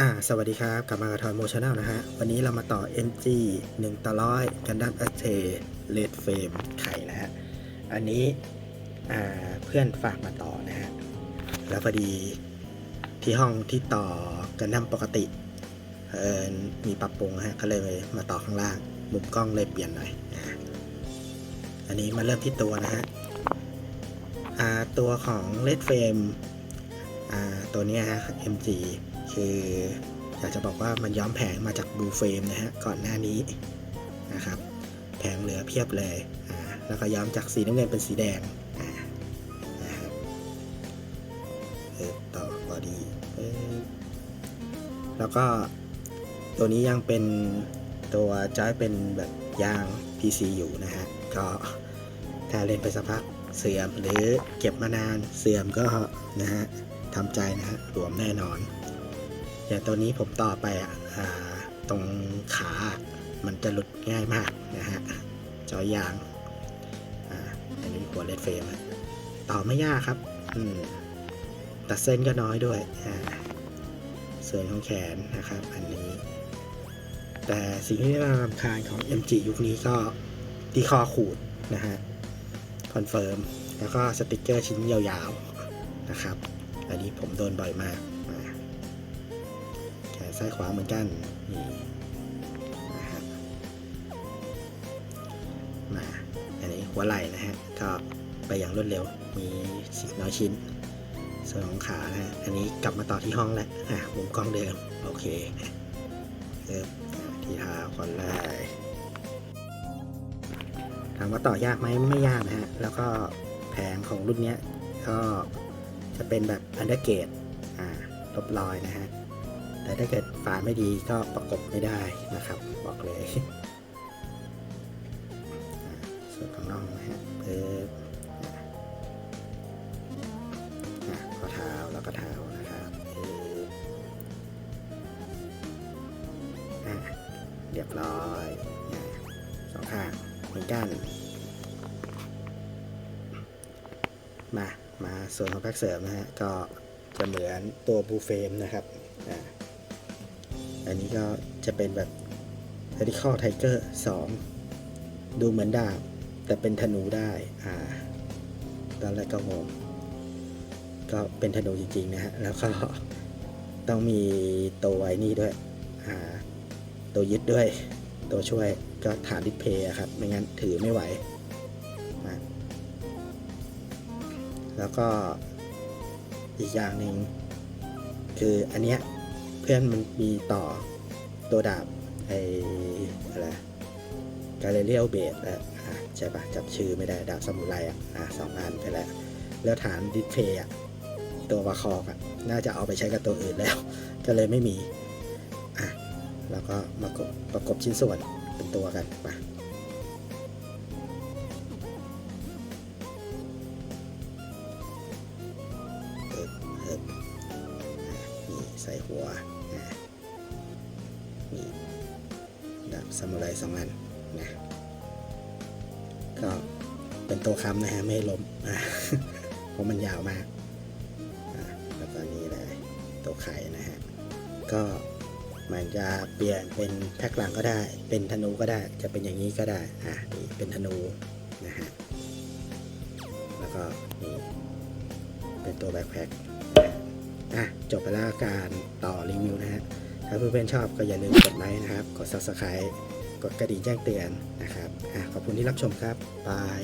อ่าสวัสดีครับ กลับมากับทอยโมชั่นแนลนะฮะ วันนี้เรามาต่อ MG 1ต่อร้อยกันดั้มแอสเทเลดเฟรมไข่นะฮะ อันนี้อ่าเพื่อนฝากมาต่อนะฮะ แล้วพอดีที่ห้องที่ต่อกันดั้มปกติเออมีปรับปรุงฮะ ก็เลยมาต่อข้างล่าง มุมกล้องเลยเปลี่ยนหน่อยนะอันนี้มาเริ่มที่ตัวนะฮะตัวของเลดเฟรมตัวนี้ฮะ MG คืออยากจะบอกว่ามันย้อมแผงมาจากบลูเฟรมนะฮะก่อนหน้านี้นะครับแผงเหลือเพียบเลยอ่าแล้วก็ย้อมจากสีน้ำเงินเป็นสีแดงนะครับเออต่อบอดี้เออแล้วก็ตัวนี้ยังเป็นตัวจอยเป็นแบบยาง PC อยู่นะฮะก็ถ้าเล่นไปสักพักเสื่อมหรือเก็บมานานเสื่อมก็นะฮะทำใจนะฮะหลวมแน่นอน อย่างตัวนี้ผมต่อไปอะตรงขามันจะหลุดง่ายมากนะฮะจอยางอันนี้หัวเลดเฟรมต่อไม่ยากครับตัดเส้นก็น้อยด้วยส่วนของแขนนะครับ อันนี้ แต่สิ่งที่น่ารำคาญของ MG ยุคนี้ก็ที่คอขูดนะฮะคอนเฟิร์มแล้วก็สติกเกอร์ชิ้นยาวๆนะครับ อันนี้ผมโดนบ่อยมาก ซ้ายขวาเหมือนกันนี่นะฮะมาอันนี้หัวไหล่นะฮะก็ไปอย่างรวดเร็วมีสิบน้อยชิ้นส่วนของขานะฮะอันนี้กลับมาต่อที่ห้องแหละอะมุมกล้องเดิมโอเคเริ่มที่เท้าคนแรกถามว่าต่อยากไหมไม่ยากนะฮะ แล้วก็แผงของรุ่นเนี้ยก็จะเป็นแบบอันเดอร์เกตอ่าลบรอยนะฮะ แต่ถ้าเกิดฝาไม่ดีก็ประกบไม่ได้นะครับ บอกเลยส่วนของน่องนะฮะเพิ่มอะข้อเท้าแล้วก็เท้านะครับเพิ่มอะเรียบร้อยสองข้างเหมือนกัน มา มาส่วนของแพ็กเสริมนะฮะก็จะเหมือนตัวบูเฟมนะครับ อ่า อันนี้ก็จะเป็นแบบ Vertical Tiger 2 ดูเหมือนดาบ แต่เป็นธนูได้ อ่า ตอนแรกก็งง ก็เป็นธนูจริง ๆ นะฮะ แล้วก็ต้องมีตัวไอ้นี่ด้วย อ่า ตัวยึดด้วย ตัวช่วยก็ฐานดิสเพย์ครับ ไม่งั้นถือไม่ไหวอะแล้วก็อีกอย่างหนึ่งคืออันเนี้ย พื่อนมันมีต่อตัวดาบไออะไรกาเลเรียลเบดแล้วอะใช่ปะจับชื่อไม่ได้ดาบสมุไรอะสองอันไปแล้ว แล้วฐานดิสเพย์อะตัววาคอกอะน่าจะเอาไปใช้กับตัวอื่นแล้ว ก็เลยไม่มีอะแล้วก็มากบประกบชิ้นส่วนเป็นตัวกันไป ใส่หัวอะนี่ดาบซามูไรสองอันนะก็เป็นตัวค้ำนะฮะ ไม่ให้ล้มเพราะมันยาวมากแล้วก็นี่เลยตัวไข่นะฮะ ก็มันจะเปลี่ยนเป็นแพ็คหลังก็ได้ เป็นธนูก็ได้ จะเป็นอย่างนี้ก็ได้ อะนี่เป็นธนูนะฮะ แล้วก็นี่เป็นตัวแบ็คแพ็ค อะจบไปแล้วการต่อรีวิวนะฮะถ้าเพื่อนๆชอบก็อย่าลืมกดไลค์นะครับ กด subscribe กดกระดิ่งแจ้งเตือนนะครับอะขอบคุณที่รับชมครับบาย